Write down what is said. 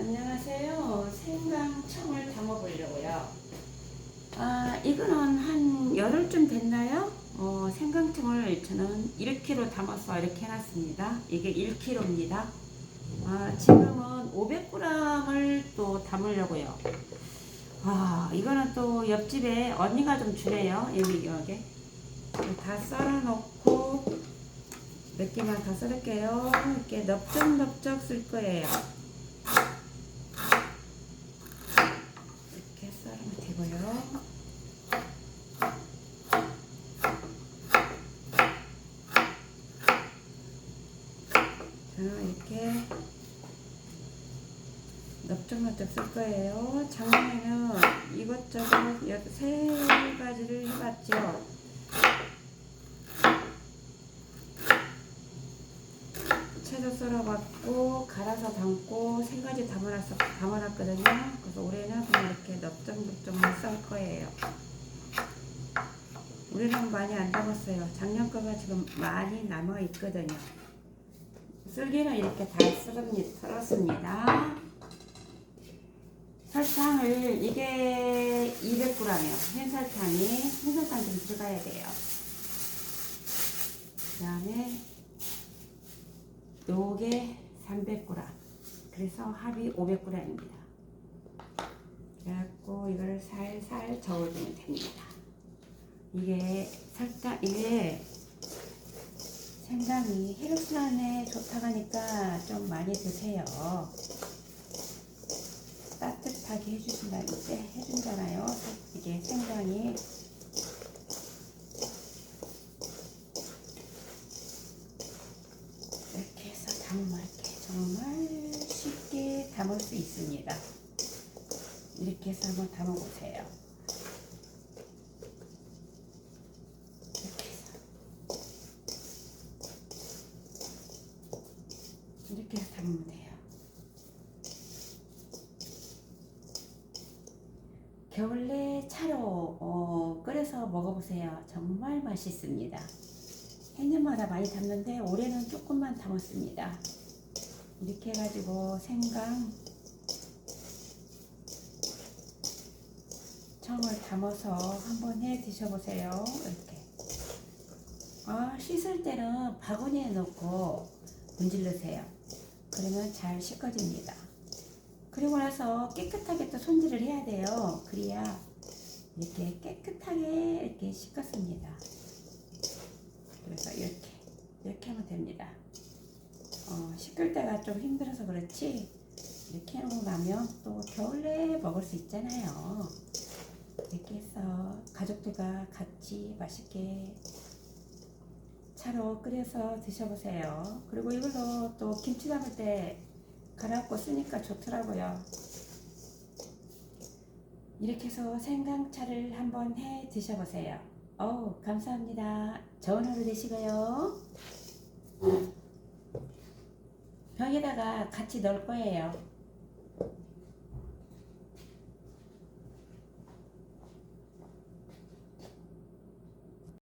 안녕하세요. 생강청을 담아보려고요. 아, 이거는 한 열흘쯤 됐나요? 어, 생강청을 저는 1kg 담아서 이렇게 해놨습니다. 이게 1kg입니다. 아, 지금은 500g을 또 담으려고요. 아, 이거는 또 옆집에 언니가 좀 주네요. 여기, 여기. 다 썰어놓고 몇 개만 더 썰을게요. 이렇게 넓적넓적 쓸 거예요. 이렇게 되고요. 자, 이렇게 넓적넓적 쓸 거예요. 작년에는 이것저것 여- 세 가지를 해봤죠. 채도 썰어봤고 갈아서 담고 세 가지 담아놨어 담아놨거든요. 그래서 올해는 그냥 이렇게 넓적넓적만 썰 거예요. 올해는 많이 안 담았어요. 작년 거가 지금 많이 남아 있거든요. 쓸개는 이렇게 다 썰었습니다. 설탕을 이게 200g이요. 흰설탕이 흰설탕 좀 들어가야 돼요. 그 다음에 요게 300g. 그래서 합이 500g입니다. 그래갖고 이걸 살살 저어주면 됩니다. 이게 설탕 이게 생강이 혈액순환에 좋다고 하니까 좀 많이 드세요. 따뜻하게 해주신다 이제 해준잖아요. 이게 생강이 이렇게 해서 담으면 이렇게 정말 쉽게 담을 수 있습니다. 이렇게 해서 한번 담아보세요. 이렇게 해서 이렇게 해서 담으면 돼요. 겨울에 차로 어, 끓여서 먹어보세요. 정말 맛있습니다. 해년마다 많이 담는데 올해는 조금만 담았습니다. 이렇게 해가지고 생강 청을 담아서 한번 해 드셔보세요. 이렇게. 아, 씻을 때는 바구니에 넣고 문질르세요. 그러면 잘 씻어집니다. 그리고 나서 깨끗하게 또 손질을 해야 돼요. 그래야 이렇게 깨끗하게 이렇게 씻었습니다. 그래서 이렇게 이렇게 하면 됩니다. 어, 씻을 때가 좀 힘들어서 그렇지 이렇게 하고 나면 또 겨울에 먹을 수 있잖아요. 이렇게 해서 가족들과 같이 맛있게 차로 끓여서 드셔보세요. 그리고 이걸로 또 김치 담을 때 갈아갖고 쓰니까 좋더라고요. 이렇게 해서 생강차를 한번 해 드셔보세요. 어우, 감사합니다. 좋은 하루 되시고요. 병에다가 같이 넣을 거예요.